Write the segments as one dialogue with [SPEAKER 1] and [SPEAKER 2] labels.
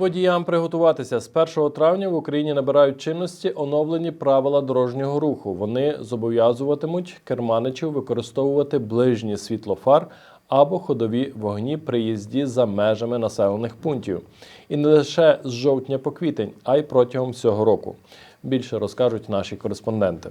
[SPEAKER 1] Водіям приготуватися з 1 травня в Україні набирають чинності оновлені правила дорожнього руху. Вони зобов'язуватимуть керманичів використовувати ближні світлофар або ходові вогні при їзді за межами населених пунктів. І не лише з жовтня по квітень, а й протягом всього року. Більше розкажуть наші кореспонденти.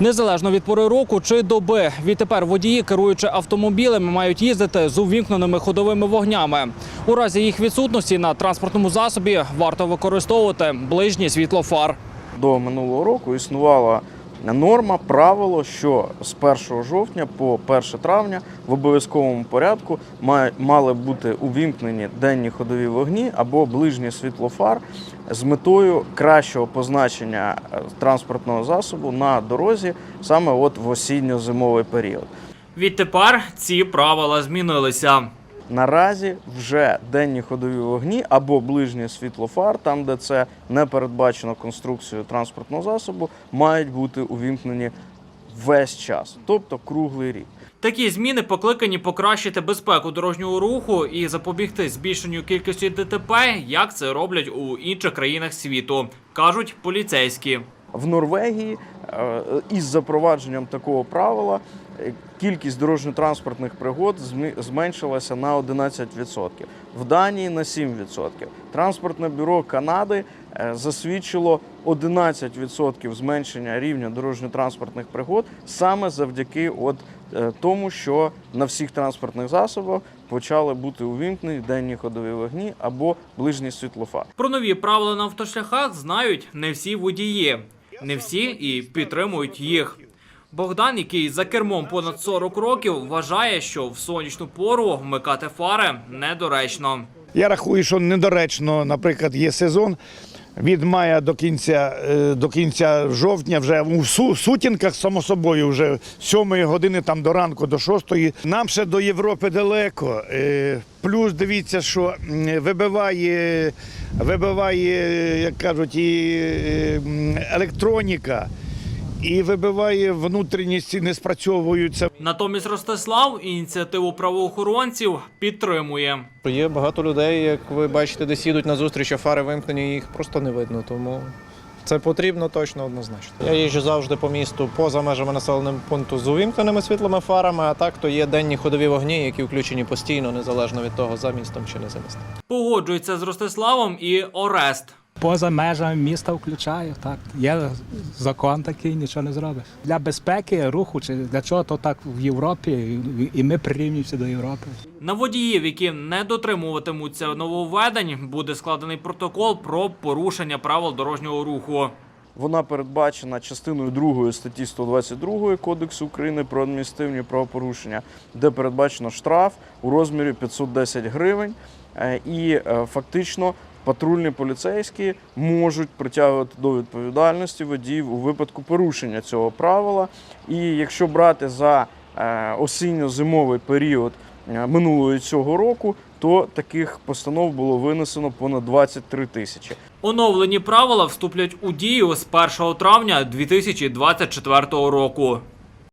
[SPEAKER 2] Незалежно від пори року чи доби, відтепер водії, керуючи автомобілями, мають їздити з увімкненими ходовими вогнями. У разі їх відсутності на транспортному засобі варто використовувати ближній світлофар.
[SPEAKER 3] до минулого року існувала норма, правило, що з 1 жовтня по 1 травня в обов'язковому порядку мали бути увімкнені денні ходові вогні або ближній світлофар з метою кращого позначення е, транспортного засобу на дорозі саме от в осінньо-зимовий період.
[SPEAKER 2] Відтепер ці правила змінилися.
[SPEAKER 3] Наразі вже денні ходові вогні або ближній світлофар, там де це не передбачено конструкцією транспортного засобу, мають бути увімкнені весь час, тобто круглий рік.
[SPEAKER 2] Такі зміни покликані покращити безпеку дорожнього руху і запобігти збільшенню кількості ДТП, як це роблять у інших країнах світу, кажуть поліцейські.
[SPEAKER 3] В Норвегії із запровадженням такого правила е, кількість дорожньо-транспортних пригод зменшилася на 11%, в Данії на 7%. Транспортне бюро Канади е, засвідчило 11% зменшення рівня дорожньо-транспортних пригод саме завдяки от, е, тому, що на всіх транспортних засобах почали бути увімкнені денні ходові вогні або ближній світлофар.
[SPEAKER 2] Про нові правила на автошляхах знають не всі водії, не всі і підтримують їх. Богдан, який за кермом понад 40 років, вважає, що в сонячну пору вмикати фари недоречно.
[SPEAKER 4] Я рахую, що недоречно, наприклад, є сезон. Від мая до кінця е, до кінця жовтня, вже у сутінках, само собою, вже 7 години там до ранку, до 6. Нам ще до Європи далеко. Е, Плюс дивіться, що вибиває, вибиває, як кажуть, і е, електроніка, і вибиває внутрішні не спрацьовуються.
[SPEAKER 2] Натомість Ростислав ініціативу правоохоронців підтримує.
[SPEAKER 5] Є багато людей, як ви бачите, десь їдуть на зустріч, а фари вимкнені, їх просто не видно. Тому це потрібно точно однозначно. Я їжджу завжди по місту поза межами населеного пункту з увімкненими світлими фарами, а так то є денні ходові вогні, які включені постійно, незалежно від того, за містом чи не за містом.
[SPEAKER 2] Погоджується з Ростиславом і Орест.
[SPEAKER 6] Поза межами міста включаю. Так є закон такий, нічого не зробиш. Для безпеки руху чи для чого то так в Європі, і- ми прирівнюємося до Європи.
[SPEAKER 2] На водіїв, які не дотримуватимуться нововведень, буде складений протокол про порушення правил дорожнього руху.
[SPEAKER 3] Вона передбачена частиною 2 статті 122 Кодексу України про адміністративні правопорушення, де передбачено штраф у розмірі 510 гривень. Е, І е, фактично патрульні поліцейські можуть притягувати до відповідальності водіїв у випадку порушення цього правила. І якщо брати за е, осінньо-зимовий період е, минулого цього року, то таких постанов було винесено понад 23 тисячі.
[SPEAKER 2] Оновлені правила вступлять у дію з 1 травня 2024 року.